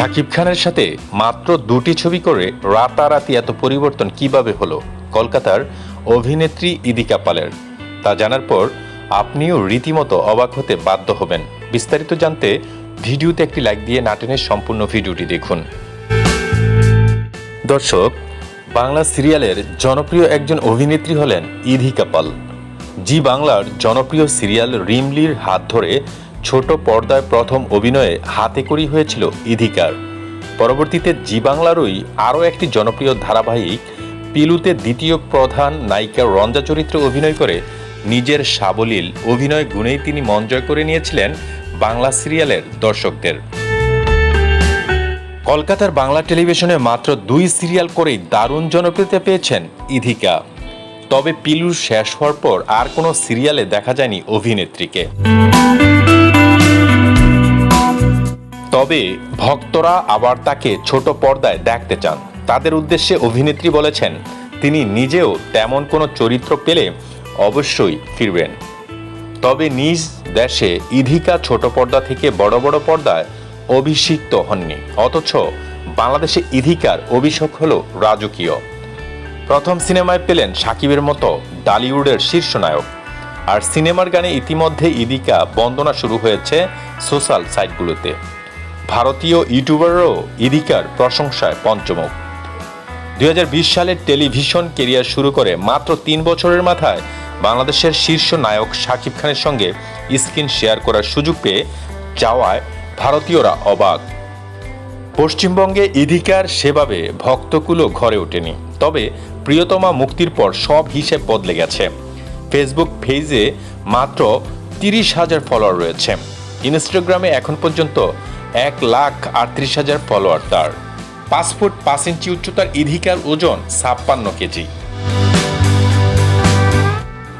শাকিব খানের সাথে মাত্র দুটি ছবি করে রাতারাতি এত পরিবর্তন কীভাবে হলো? কলকাতার অভিনেত্রী ইদিকা পালের। তা জানার পর আপনিও রীতিমতো অবাক হতে বাধ্য হবেন। বিস্তারিত জানতে ভিডিওতে একটি লাইক দিয়ে নাটনের সম্পূর্ণ ভিডিওটি দেখুন। দর্শক, বাংলা সিরিয়ালের জনপ্রিয় একজন অভিনেত্রী হলেন ইধিকা পাল। জি বাংলার জনপ্রিয় সিরিয়াল রিমলির হাত ধরে ছোট পর্দায় প্রথম অভিনয়ে হাতে করি হয়েছিল ইধিকার। পরবর্তীতে জি বাংলারই আরও একটি জনপ্রিয় ধারাবাহিক পিলুতে দ্বিতীয় প্রধান নায়িকা রঞ্জা চরিত্রে অভিনয় করে নিজের সাবলীল অভিনয় গুণেই তিনি মন জয় করে নিয়েছিলেন বাংলা সিরিয়ালের দর্শকদের। কলকাতার বাংলা টেলিভিশনে মাত্র দুই সিরিয়াল করেই দারুণ জনপ্রিয়তা পেয়েছেন ইধিকা। তবে পিলু শেষ হওয়ার পর আর কোনো সিরিয়ালে দেখা যায়নি অভিনেত্রীকে। তবে ভক্তরা আবার তাকে ছোট পর্দায় দেখতে চান। তাদের উদ্দেশ্যে অভিনেত্রী বলেছেন, তিনি নিজেও তেমন কোনো চরিত্র পেলে অবশ্যই ফিরবেন। তবে নিজ দেশে ইধিকা ছোট পর্দা থেকে বড় বড় পর্দায় অভিষিক্ত হননি। অথচ বাংলাদেশে ইধিকার অভিষেক হল রাজকীয়। প্রথম সিনেমায় পেলেন সাকিবের মতো ডালিউডের শীর্ষ নায়ক। আর সিনেমার গানে ইতিমধ্যে ইদিকা বন্দনা শুরু হয়েছে সোশ্যাল সাইটগুলোতে। ভারতীয় ইউটিউবারও ইদিকার প্রশংসায় পঞ্চমুখ। দুই সালে টেলিভিশন কেরিয়ার শুরু করে মাত্র তিন বছরের মাথায় বাংলাদেশের শীর্ষ নায়ক শাকিব খানের সঙ্গে স্ক্রিন শেয়ার করার সুযোগ পেয়ে যাওয়ায় ভারতীয়রা অবাক। পশ্চিমবঙ্গে ইধিকার সেভাবে ভক্তকুলো ঘরে ওঠেনি, তবে প্রিয়তমা মুক্তির পর সব হিসেব বদলে গেছে। ফেসবুক পেজে মাত্র তিরিশ হাজার ফলোয়ার রয়েছে। ইনস্টাগ্রামে এখন পর্যন্ত এক লাখ আটত্রিশ হাজার ফলোয়ার তার। পাঁচ ফুট পাঁচ ইঞ্চি উচ্চতার ইধিকার ওজন ছাপ্পান্ন কেজি।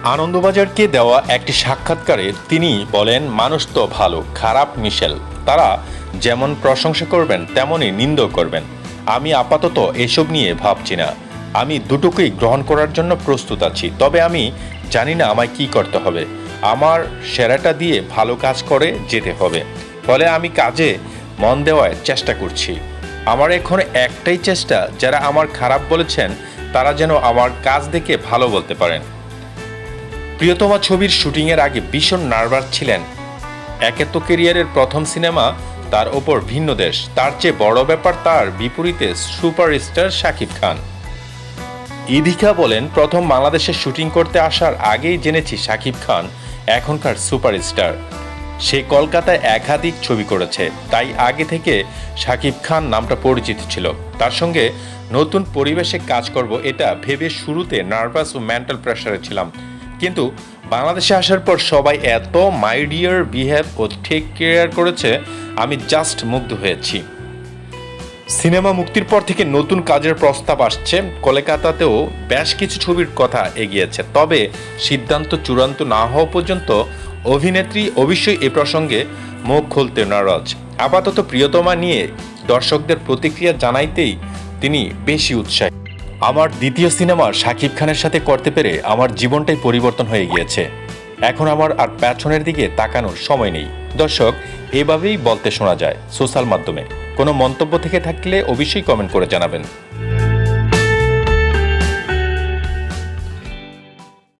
আনন্দবাজারকে দেওয়া একটি সাক্ষাৎকারে তিনি বলেন, মানুষ তো ভালো, খারাপ মিশেল। তারা যেমন প্রশংসা করবেন, তেমনই নিন্দ করবেন। আমি আপাতত এসব নিয়ে ভাবছি না। আমি দুটোকেই গ্রহণ করার জন্য প্রস্তুত আছি। তবে আমি জানি না আমায় কি করতে হবে। আমার সেরাটা দিয়ে ভালো কাজ করে যেতে হবে। ফলে আমি কাজে মন দেওয়ার চেষ্টা করছি। আমার এখন একটাই চেষ্টা, যারা আমার খারাপ বলেছেন, তারা যেন আমার কাজ দেখে ভালো বলতে পারেন। প্রিয়তমা ছবির শুটিংয়ের আগে ভীষণ নার্ভাস ছিলেন। একে তো কেরিয়ারের প্রথম সিনেমা, তার ওপর ভিন্ন দেশ। তার চেয়ে বড় ব্যাপার তার বিপরীতে সুপারস্টার শাকিব খান। ইধিকা বলেন, প্রথম বাংলাদেশে শুটিং করতে আসার আগেই জেনেছি শাকিব খান এখনকার সুপারস্টার। সে কলকাতায় একাধিক ছবি করেছে। তাই আগে থেকে শাকিব খান নামটা পরিচিত ছিল। তার সঙ্গে নতুন পরিবেশে কাজ করব এটা ভেবে শুরুতে নার্ভাস ও মেন্টাল প্রেশারে ছিলাম। কিন্তু বাংলাদেশে আসার পর সবাই এত মাইডিয়ার বিহেভ ও টেক কেয়ার করেছে, আমি জাস্ট মুগ্ধ হয়েছি। সিনেমা মুক্তির পর থেকে নতুন কাজের প্রস্তাব আসছে। কলকাতাতেও বেশ কিছু ছবির কথা এগিয়েছে। তবে সিদ্ধান্ত চূড়ান্ত না হওয়া পর্যন্ত অভিনেত্রী অবশ্যই এ প্রসঙ্গে মুখ খুলতে নারাজ। আপাতত প্রিয়তমা নিয়ে দর্শকদের প্রতিক্রিয়া জানাইতেই তিনি বেশি উৎসাহী। আমার দ্বিতীয় সিনেমা শাকিব খানের সাথে করতে পেরে আমার জীবনটাই পরিবর্তন হয়ে গিয়েছে। এখন আমার আর পেছনের দিকে তাকানোর সময় নেই। দর্শক, এভাবেই বলতে শোনা যায় সোশ্যাল মাধ্যমে। কোনো মন্তব্য থেকে থাকলে অবশ্যই কমেন্ট করে জানাবেন।